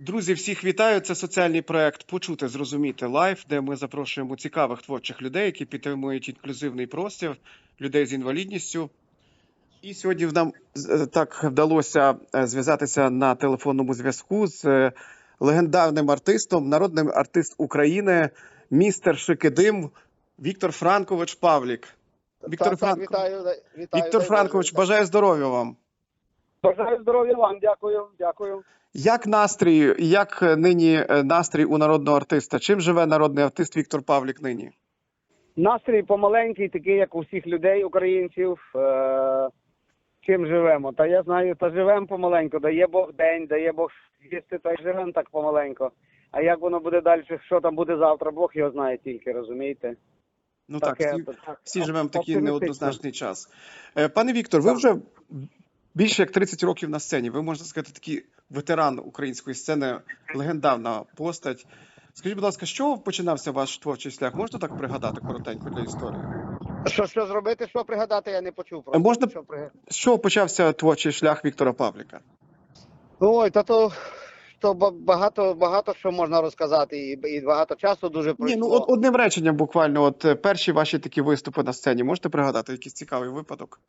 Друзі, всіх вітаю. Це соціальний проект Почути, зрозуміти лайф, де ми запрошуємо цікавих творчих людей, які підтримують інклюзивний простір людей з інвалідністю. І сьогодні нам е, так вдалося е, зв'язатися на телефонному зв'язку з е, легендарним артистом, народним артист України, містер Шикидим Віктор Франкович Павлік. Віктор, так, Франко... вітаю, вітаю. Віктор Франкович, бажаю здоров'я вам. Бажаю здоров'я вам, дякую, дякую. Як настрій, як е, нині е, настрій у народного артиста? Чим живе народний артист Віктор Павлік нині? Настрій помаленький, такий, як у всіх людей, українців. Е- чим живемо? Та я знаю, та живемо помаленьку, дає Бог день, дає Бог їсти, та й живемо так помаленько. А як воно буде далі, що там буде завтра, Бог його знає тільки, розумієте? Ну так, Таке, всі, так. всі живемо в такий неоднозначний час. Пане Віктор, ви вже більше як 30 років на сцені. Ви можна сказати, такий ветеран української сцени, легендарна постать. Скажіть, будь ласка, чого починався ваш творчий шлях? Можна так пригадати коротенько для історії? Що, що зробити, що пригадати, я не почув. Е, Просто. можна- Що прига- З чого почався творчий шлях Віктора Павліка? Ой, та то, то багато, багато що можна розказати, і, і багато часу дуже пройшло. Ні, ну от одним реченням буквально, от е, перші ваші такі виступи на сцені. Можете пригадати якийсь цікавий випадок?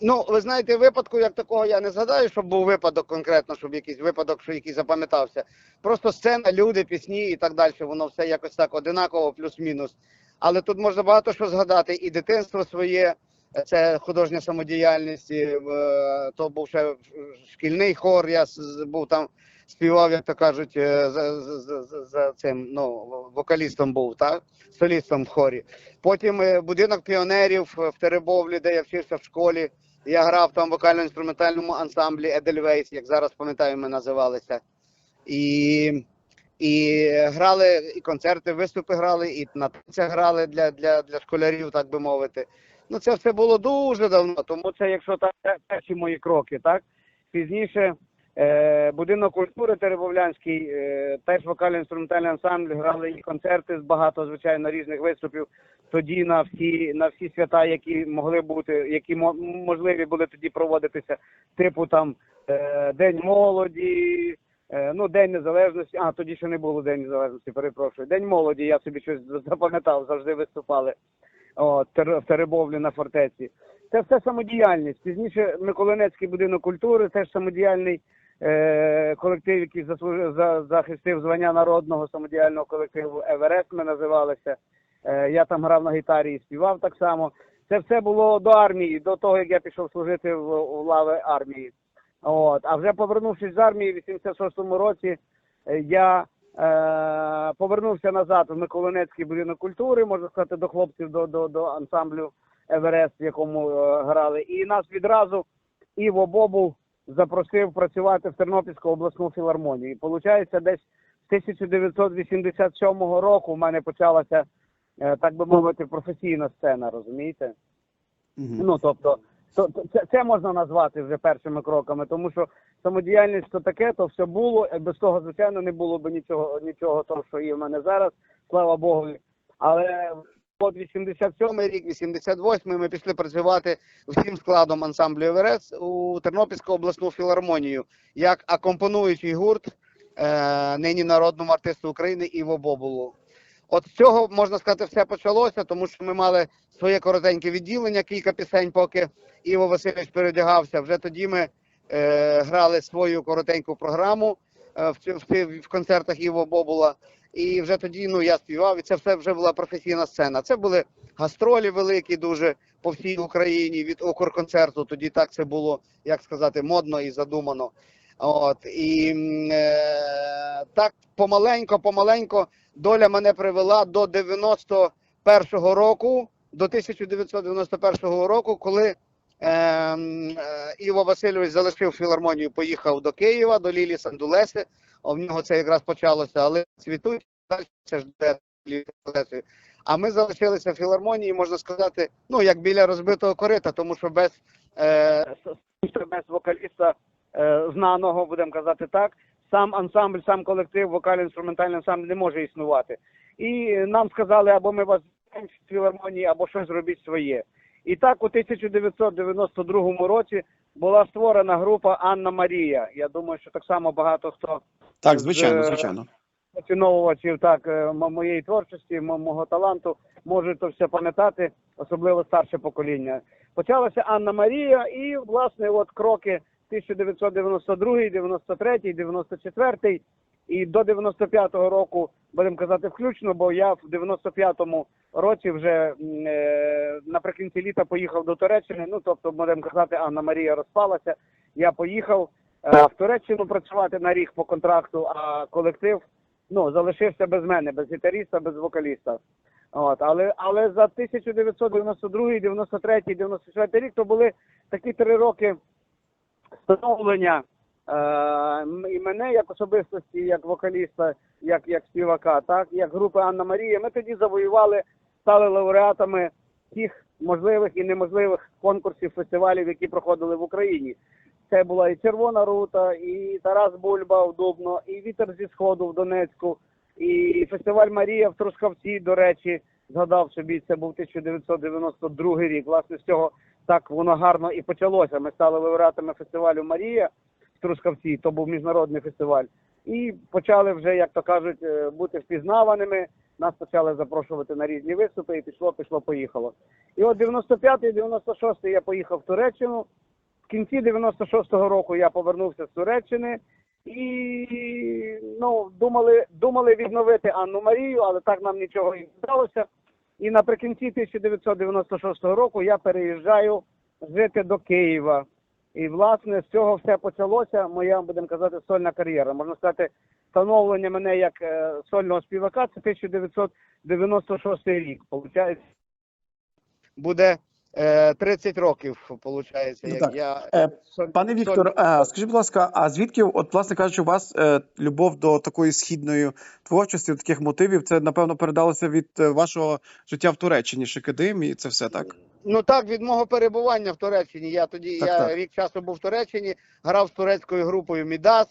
Ну, ви знаєте, випадку як такого я не згадаю, щоб був випадок конкретно, щоб якийсь випадок, що який запам'ятався. Просто сцена, люди, пісні і так далі. Воно все якось так одинаково, плюс-мінус. Але тут можна багато що згадати. І дитинство своє, це художня самодіяльність, і, то був ще шкільний хор. Я був там, співав, як то кажуть, е, за, за, за, за цим ну, вокалістом був, так? солістом в хорі. Потім е, будинок піонерів е, в Теребовлі, де я вчився в школі. Я грав там в вокально-інструментальному ансамблі Edelweiss, як зараз пам'ятаю, ми називалися. І, і грали, і концерти, виступи грали, і на танцях грали для, для, для школярів, так би мовити. Ну, це все було дуже давно, тому це, якщо так, перші мої кроки, так? Пізніше будинок культури Теребовлянський, е, теж вокально-інструментальний ансамбль, грали і концерти з багато, звичайно, різних виступів тоді на всі на всі свята, які могли бути, які мо- можливі були тоді проводитися, типу там е, День молоді, е, ну День Незалежності. А тоді ще не було День Незалежності, перепрошую. День молоді. Я собі щось запам'ятав, завжди виступали от, в Теребовлі на фортеці. Це все самодіяльність. Пізніше Миколинецький будинок культури, теж самодіяльний е, колектив, який заслужив за, захистив звання народного самодіяльного колективу Еверест. Ми називалися. Е, Я там грав на гітарі і співав так само. Це все було до армії, до того як я пішов служити в, в лави армії. От. А вже повернувшись з армії в 86-му році, е, я е, повернувся назад в Миколинецький будинок культури, можна сказати, до хлопців, до, до, до ансамблю Еверест, в якому е, грали. І нас відразу Іво Бобул запросив працювати в Тернопільську обласну філармонію. І виходить, десь з 1987 року в мене почалася, е, так би мовити, професійна сцена, розумієте? Мгм. Ну тобто, то, то це, це можна назвати вже першими кроками, тому що самодіяльність то таке, то все було. Без того, звичайно, не було б нічого, нічого того, що є в мене зараз, слава Богу. Але от 87 рік, 88 ми пішли працювати всім складом ансамблю Еверест у Тернопільську обласну філармонію як акомпонуючий гурт е, нині народному артисту України Іво Бобулу. От з цього можна сказати, все почалося, тому що ми мали своє коротеньке відділення, кілька пісень, поки Іво Васильович передягався. Вже тоді ми е, грали свою коротеньку програму е, в, в, в концертах Іво Бобула. І вже тоді ну, я співав, і це все вже була професійна сцена. Це були гастролі великі, дуже по всій Україні від Укрконцерту. Тоді так це було, як сказати, модно і задумано. От і е, так помаленько, помаленько доля мене привела до 91-го року, до 1991 року, коли Іво Васильович залишив філармонію, поїхав до Києва, до Лілі Сандулеси. А в нього це якраз почалося, але цвітуть далі це ж де Лілі Сандулеси. А ми залишилися в філармонії, можна сказати, ну як біля розбитого корита, тому що без, е, без вокаліста е, знаного, будемо казати так, сам ансамбль, сам колектив, вокально-інструментальний ансамбль не може існувати. І нам сказали, або ми вас в філармонії, або щось зробіть своє. І так у 1992 році була створена група Анна Марія. Я думаю, що так само багато хто Так, звичайно, з- звичайно. поціновувачів так е, моєї творчості, мого таланту можуть то все пам'ятати, особливо старше покоління. Почалася Анна Марія, і власне от кроки 1992, 93, 94 і до 95-го року, будемо казати, включно, бо я в 95-му році вже е, наприкінці літа поїхав до Туреччини. Ну тобто, будемо казати, Анна Марія розпалася. Я поїхав е, в Туреччину працювати на рік по контракту, а колектив ну, залишився без мене, без гітаріста, без вокаліста. От, але, але за 1992, 93, 94 рік то були такі три роки становлення і мене як особистості, як вокаліста, як, як співака, так, як групи Анна Марія. Ми тоді завоювали, стали лауреатами всіх можливих і неможливих конкурсів, фестивалів, які проходили в Україні. Це була і Червона рута, і Тарас Бульба в Дубно, і Вітер зі Сходу в Донецьку, і фестиваль Марія в Трускавці, до речі, згадав собі, це був 1992 рік. Власне, з цього так воно гарно і почалося. Ми стали лауреатами фестивалю Марія Трускавці, то був міжнародний фестиваль. І почали вже, як то кажуть, е, бути впізнаваними. Нас почали запрошувати на різні виступи, і пішло, пішло, поїхало. І от 95-й, 96-й я поїхав в Туреччину. В кінці 96-го року я повернувся з Туреччини і ну, думали, думали відновити Анну Марію, але так нам нічого і не вдалося. І наприкінці 1996 року я переїжджаю жити до Києва. І власне з цього все почалося. Моя, будемо казати, сольна кар'єра. Можна сказати, становлення мене як е, сольного співака це 1996 рік. Получається, буде е, 30 років, виходить, Ну, як так. я Е, соль- Пане Віктор, а, скажіть, будь ласка, а звідки, от, власне кажучи, у вас е, любов до такої східної творчості, таких мотивів, це, напевно, передалося від е, вашого життя в Туреччині, Шикидим, і це все, так? Ну так, від мого перебування в Туреччині. Я тоді Так, я так. рік часу був в Туреччині, грав з турецькою групою Мідас.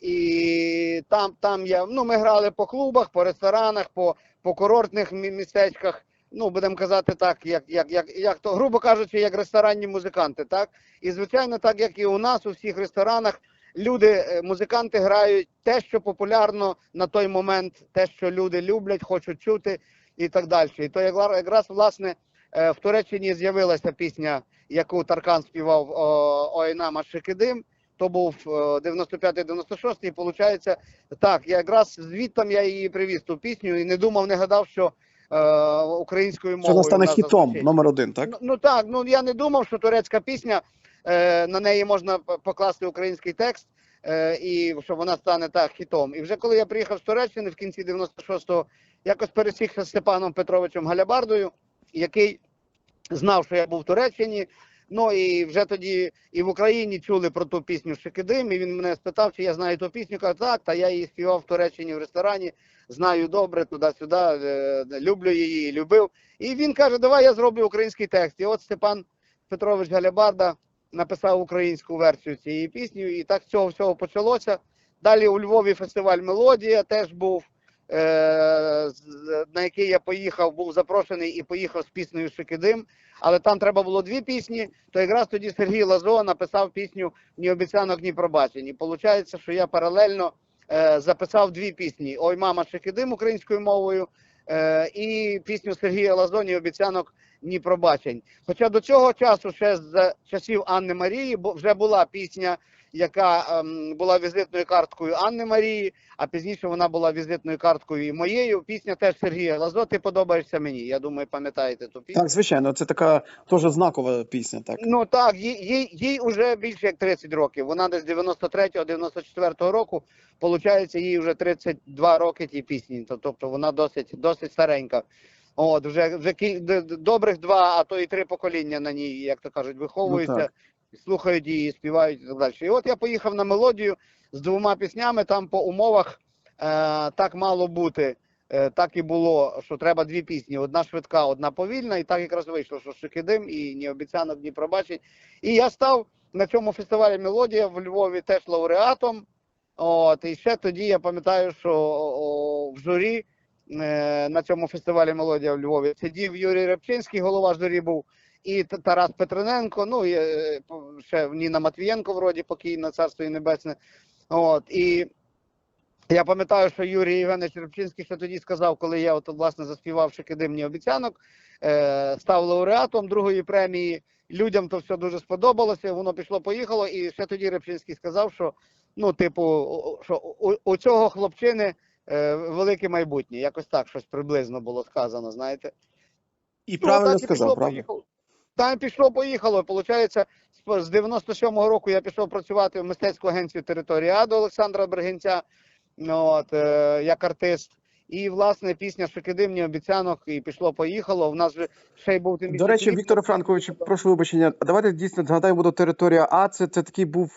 І там, там я, ну, ми грали по клубах, по ресторанах, по, по курортних містечках. Ну, будемо казати так, як, як, як, як то, грубо кажучи, як ресторанні музиканти, так? І звичайно, так як і у нас, у всіх ресторанах, люди, е, музиканти грають те, що популярно на той момент, те, що люди люблять, хочуть чути, і так далі. І то якраз, власне в Туреччині з'явилася пісня, яку Таркан співав Ойна Машикидим. То був е, 95-96, і виходить, так, якраз звідтам я її привіз ту пісню і не думав, не гадав, що е, українською мовою. вона стане хітом номер один, так? Ну, ну так, ну я не думав, що турецька пісня, е, на неї можна покласти український текст, е, і що вона стане так хітом. І вже коли я приїхав з Туреччини в кінці 96-го, якось пересікся з Степаном Петровичем Галябардою, який знав, що я був в Туреччині. Ну і вже тоді і в Україні чули про ту пісню Шикидим, і він мене спитав, чи я знаю ту пісню. Кажу, так, та я її співав в Туреччині в ресторані, знаю добре, туди-сюди, е, люблю її, любив. І він каже, давай я зроблю український текст. І от Степан Петрович Галябарда написав українську версію цієї пісні, і так цього всього почалося. Далі у Львові фестиваль Мелодія теж був, на який я поїхав, був запрошений і поїхав з піснею Шикидим. Але там треба було дві пісні. То якраз тоді Сергій Лазо написав пісню Ні обіцянок, ні пробачень. І виходить, що я паралельно е, записав дві пісні: Ой, мама Шикидим українською мовою е, і пісню Сергія Лазо «Ні обіцянок, ні пробачень. Хоча до цього часу, ще з часів Анни Марії, вже була пісня, яка ем, була візитною карткою Анни Марії, а пізніше вона була візитною карткою і моєю. Пісня теж Сергія Лазо, ти подобаєшся мені. Я думаю, пам'ятаєте ту пісню. Так, звичайно, це така теж знакова пісня, так. Ну так, їй, їй, вже більше як 30 років. Вона десь 93-го, 94-го року. Получається, їй вже 32 роки тій пісні. То- Тобто вона досить, досить старенька. От, вже, вже добрих два, а то і три покоління на ній, як то кажуть, виховуються, Ну, слухають її, співають і так далі. І от я поїхав на мелодію з двома піснями, там по умовах е, так мало бути. Е, так і було, що треба дві пісні: одна швидка, одна повільна, і так якраз вийшло, що Шикидим і ні обіцянок, ні пробачень. І я став на цьому фестивалі Мелодія в Львові теж лауреатом. От, і ще тоді я пам'ятаю, що о, в журі е, на цьому фестивалі Мелодія в Львові сидів Юрій Репчинський, голова журі був, і Тарас Петрененко, ну і е, ще Ніна Матвієнко, вроді покійна, царство і небесне. От, і Я пам'ятаю, що Юрій Євгенович Рибчинський ще тоді сказав, коли я от, власне заспівав «Шикидимні обіцянок, е, став лауреатом другої премії. Людям то все дуже сподобалося, воно пішло, поїхало. І ще тоді Рибчинський сказав, що ну, типу, що у, у цього хлопчини е, велике майбутнє. Якось так щось приблизно було сказано, знаєте. І Ну, правильно так і сказав, пішло, правда. Там пішло, поїхало. Получається, з- з 97-го року я пішов працювати в мистецьку агенцію території А до Олександра Бергенця, ну, от, е, як артист. І, власне, пісня Шикидимні обіцянок і пішло, поїхало. В нас же ще й був тим До речі, Віктора Віктор Франкович, прошу вибачення. Давайте дійсно згадаємо до територія А. Це, це такий був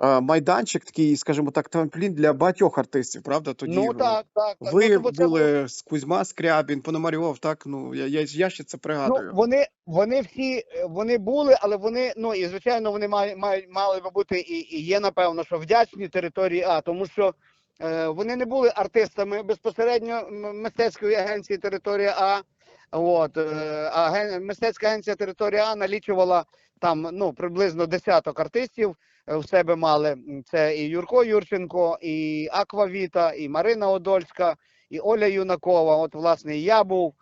е, майданчик, такий, скажімо так, трамплін для багатьох артистів, правда? Тоді Ну так, так. так. ви ну, бо це були з Кузьма Скрябін, Пономарьов, так? Ну я, я, я ще це пригадую. Ну, вони, вони всі е, вони були, але вони, ну і звичайно, вони мають, мають мали би бути і, і є, напевно, що вдячні території А, тому що е, вони не були артистами безпосередньо мистецької агенції територія А. От, е, а ген- мистецька агенція територія А налічувала там ну, приблизно десяток артистів. В себе мали це і Юрко Юрченко, і Аквавіта, і Марина Одольська, і Оля Юнакова. От, власне, і я був.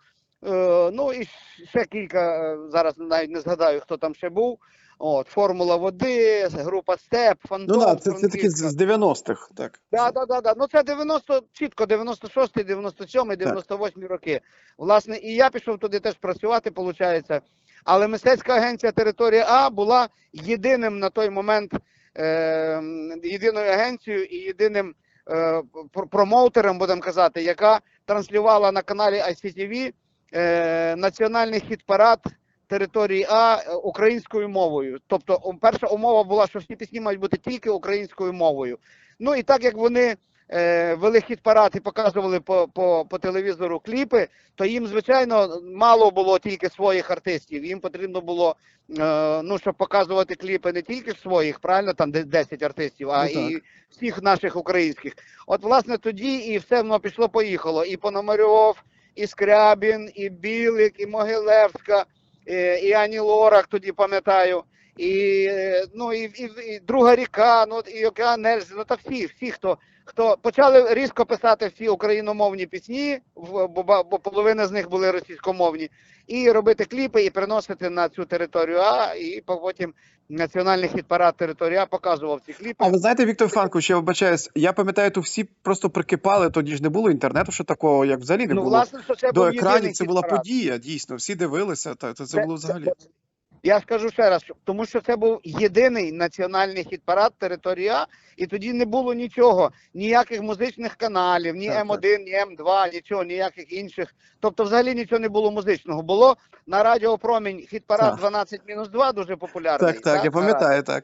Е, ну і ще кілька, е, зараз навіть не згадаю, хто там ще був. От, Формула води, група Степ, Фантом. Ну так, це, це такі з з 90-х, так. Да, да, да, да. Ну це 90, чітко 96, 97, 98 роки. Власне, і я пішов туди теж працювати, виходить. Але мистецька агенція територія А була єдиним на той момент єдиною агенцією і єдиним е, промоутером, будемо казати, яка транслювала на каналі ICTV е, національний хіт-парад території А е, українською мовою. Тобто, перша умова була, що всі пісні мають бути тільки українською мовою. Ну і так як вони е, вели хіт-парад і показували по, по, по телевізору кліпи, то їм, звичайно, мало було тільки своїх артистів. Їм потрібно було, е, ну, щоб показувати кліпи не тільки своїх, правильно, там де 10 артистів, а Ну, і всіх наших українських. От, власне, тоді і все воно пішло-поїхало. І Пономарьов, і Скрябін, і Білик, і Могилевська, е, і Ані Лорак, тоді пам'ятаю. І, е, ну, і, і, і друга ріка, ну і океан Ельзи, ну та всі, всі, хто, хто почали різко писати всі україномовні пісні, бо, бо половина з них були російськомовні, і робити кліпи, і приносити на цю територію А, і потім національний хіт-парад території А показував ці кліпи. А ви знаєте, Віктор Франкович, я вибачаюсь, я пам'ятаю, то всі просто прикипали, тоді ж не було інтернету, що такого, як взагалі не ну, було. власне, що це До був екранів це була подія, дійсно. Всі дивилися, та, то це було взагалі. Я скажу ще раз, тому що це був єдиний національний хіт-парад території А, і тоді не було нічого, ніяких музичних каналів, ні Так, М1, ні М2, нічого, ніяких інших. Тобто, взагалі нічого не було музичного. Було на Радіо Промінь хіт-парад 12 мінус 2, дуже популярний. Так, так, я пам'ятаю, так.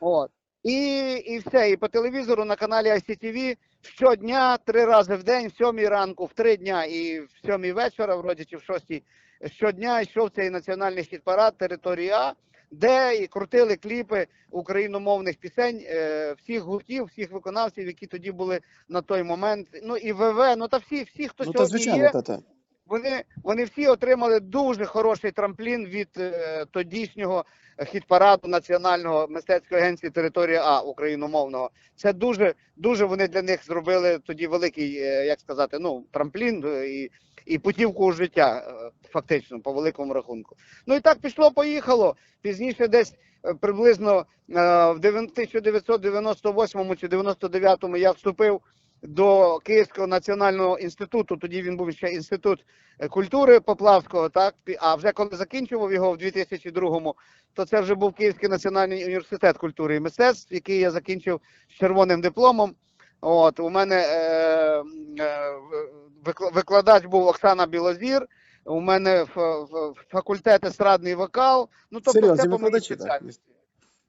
От. І, і все. І по телевізору на каналі ICTV щодня, три рази в день, в сьомій ранку, в три дня і в сьомій вечора, вроді чи в шостій, щодня йшов цей національний хіт-парад території А, де і крутили кліпи україномовних пісень е, всіх гуртів, всіх виконавців, які тоді були на той момент. Ну і ВВ, ну та всі, всі, хто Ну, сьогодні звичайно, є, та, та. вони, вони всі отримали дуже хороший трамплін від е, тодішнього хіт-параду національного мистецької агенції територія А україномовного. Це дуже дуже вони для них зробили тоді великий, е, як сказати, ну трамплін е, і, і путівку у життя, е, фактично, по великому рахунку. Ну і так пішло, поїхало. Пізніше десь е, приблизно е, в 1998 чи 99 я вступив до Київського національного інституту. Тоді він був ще інститут культури Поплавського. Так а вже коли закінчував його в 2002-му, то це вже був Київський національний університет культури і мистецтв, який я закінчив з червоним дипломом. От у мене е, е, викладач був Оксана Білозір. У мене в факультет естрадний вокал. Ну тобто, Серйозні це по моїй викладачі, так. спеціальності.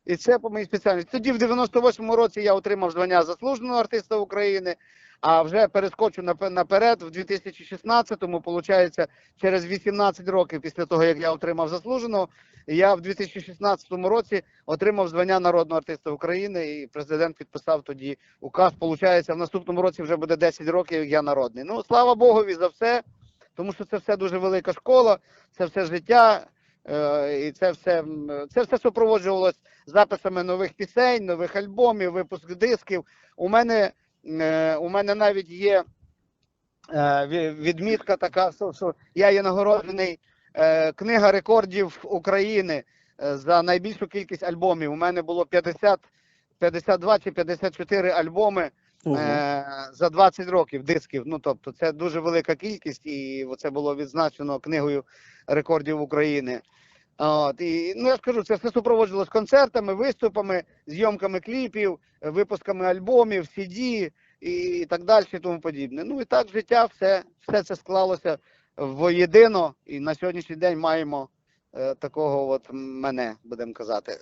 І це по моїй спеціальності. Тоді в 98-му році я отримав звання заслуженого артиста України, а вже перескочу напе- наперед, в 2016-му, виходить, через 18 років після того, як я отримав заслуженого, я в 2016 році отримав звання народного артиста України, і президент підписав тоді указ. Получається, в наступному році вже буде 10 років, як я народний. Ну, слава Богові за все, тому що це все дуже велика школа, це все життя. Е, І це все, це все супроводжувалось записами нових пісень, нових альбомів, випуск дисків. У мене Е, у мене навіть є е, відмітка така, що, я є нагороджений книга рекордів України за найбільшу кількість альбомів. У мене було 50, 52 чи 54 альбоми е, за 20 років дисків. Ну тобто, це дуже велика кількість, і це було відзначено книгою рекордів України. От, і, ну я ж кажу, це все супроводжувалось концертами, виступами, зйомками кліпів, випусками альбомів, CD і так далі, і тому подібне. Ну і так життя, все, все це склалося воєдино, і на сьогоднішній день маємо е, такого от мене, будемо казати.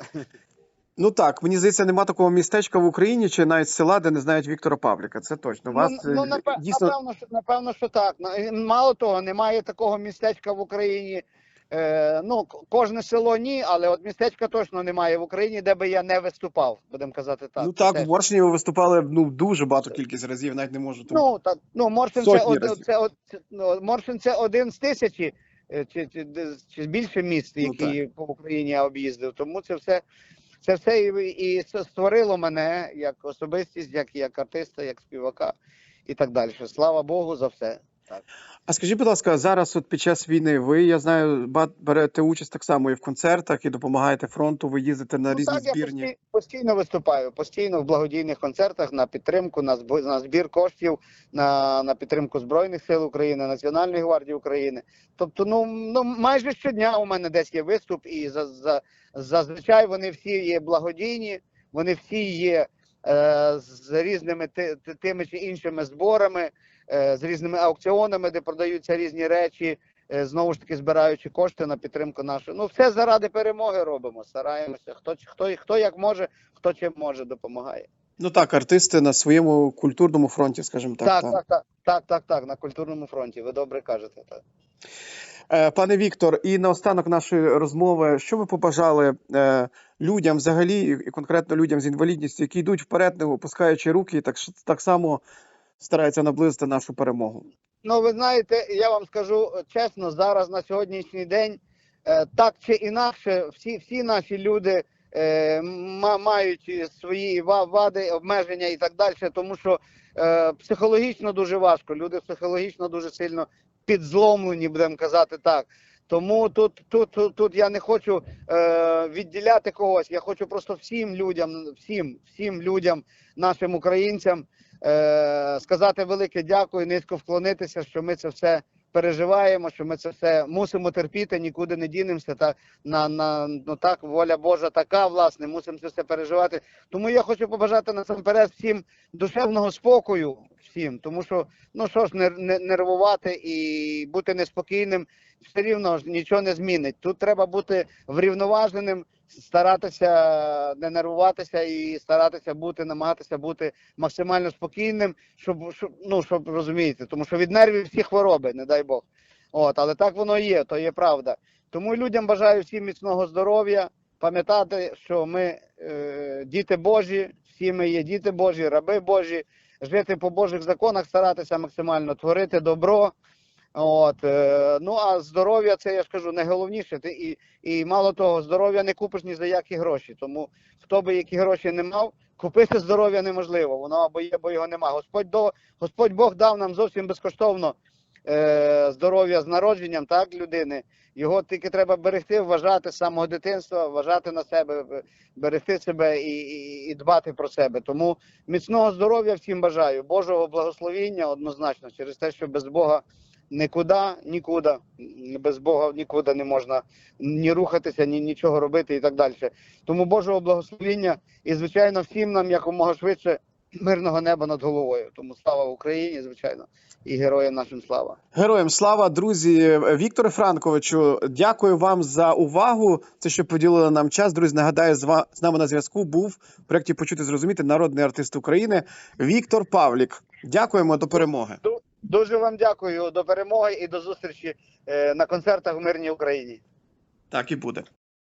Ну так, мені здається, нема такого містечка в Україні чи навіть села, де не знають Віктора Павліка. Це точно. Вас ну, ну е, дійсно напевно, що, напевно, що так. На- Мало того, немає такого містечка в Україні. Е, ну, кожне село ні, але от містечка точно немає в Україні, де би я не виступав, будемо казати так. ну так, Це- в Моршині ви виступали ну дуже багато кількість разів, навіть не можу там. Ну, так, ну, Моршин це, од, це, од, це, ну, Моршин це один з тисячі, е, чи, чи, чи більше міст, Ну, які по Україні я об'їздив. Тому це все, це все і, і створило мене як особистість, як, як артиста, як співака і так далі. Слава Богу за все. А скажіть, будь ласка, зараз, от під час війни, ви я знаю, берете участь так само і в концертах, і допомагаєте фронту. Ви їздите на Ну, різні так, я збірні. постій- постійно виступаю, постійно в благодійних концертах на підтримку, на зб- на збір коштів, на, на підтримку Збройних сил України, Національної гвардії України. Тобто, ну, ну майже щодня у мене десь є виступ, і за, за, зазвичай вони всі є благодійні, вони всі є е, з різними ти- ти- тими чи іншими зборами, з різними аукціонами, де продаються різні речі. е, Знову ж таки збираючи кошти на підтримку нашої. Ну, все заради перемоги робимо. Стараємося. Хто хто хто як може, хто чим може, допомагає. Ну так, артисти на своєму культурному фронті, скажімо так. Так, та. так, так, так, так, так, на культурному фронті. Ви добре кажете. Так. Е, Пане Віктор, і наостанок нашої розмови, що ви побажали е, людям взагалі, і конкретно людям з інвалідністю, які йдуть вперед, не опускаючи руки, так, так само стараються наблизити нашу перемогу? Ну, ви знаєте, я вам скажу чесно, зараз на сьогоднішній день е, так чи інакше, всі, всі наші люди е, ма- мають свої вади, обмеження і так далі, тому що е, психологічно дуже важко. Люди психологічно дуже сильно підзломлені, будемо казати так. Тому тут, тут, тут, тут я не хочу е, відділяти когось. Я хочу просто всім людям, всім, всім людям, нашим українцям е, сказати велике дякую, низько вклонитися, що ми це все переживаємо, що ми це все мусимо терпіти, нікуди не дінемося. Та на, на ну так, воля Божа така, власне, мусимо це все переживати. Тому я хочу побажати насамперед всім душевного спокою, всім, тому що ну що ж, не, не нервувати і бути неспокійним, все рівно ж нічого не змінить. Тут треба бути врівноваженим, старатися не нервуватися і старатися бути, намагатися бути максимально спокійним, щоб, щоб ну щоб розумієте, тому що від нервів всі хвороби, не дай Бог. От, але так воно є, то є правда. Тому людям бажаю всім міцного здоров'я, пам'ятати, що ми е, діти Божі, всі ми є діти Божі, раби Божі, жити по Божих законах, старатися максимально творити добро. От, е, ну а здоров'я це я ж кажу найголовніше. Ти і, і мало того, здоров'я не купиш ні за які гроші. Тому хто би які гроші не мав, купити здоров'я неможливо. Воно або є, або його нема. Господь до Господь Бог дав нам зовсім безкоштовно е, здоров'я з народженням, так, людини. Його тільки треба берегти, вважати з самого дитинства, вважати на себе, берегти себе і, і, і дбати про себе. Тому міцного здоров'я всім бажаю, Божого благословіння однозначно через те, що без Бога нікуди, нікуди, без Бога нікуди не можна ні рухатися, ні нічого робити і так далі. Тому Божого благословіння і, звичайно, всім нам якомога швидше мирного неба над головою. Тому слава Україні, звичайно, і героям нашим слава. Героям слава, друзі, Вікторе Франковичу, дякую вам за увагу. Це що поділили нам час. Друзі, нагадаю, з нами на зв'язку був в проєкті Почути зрозуміти народний артист України Віктор Павлік. Дякуємо до перемоги. Дуже вам дякую. До перемоги і до зустрічі е, на концертах в мирній Україні. Так і буде.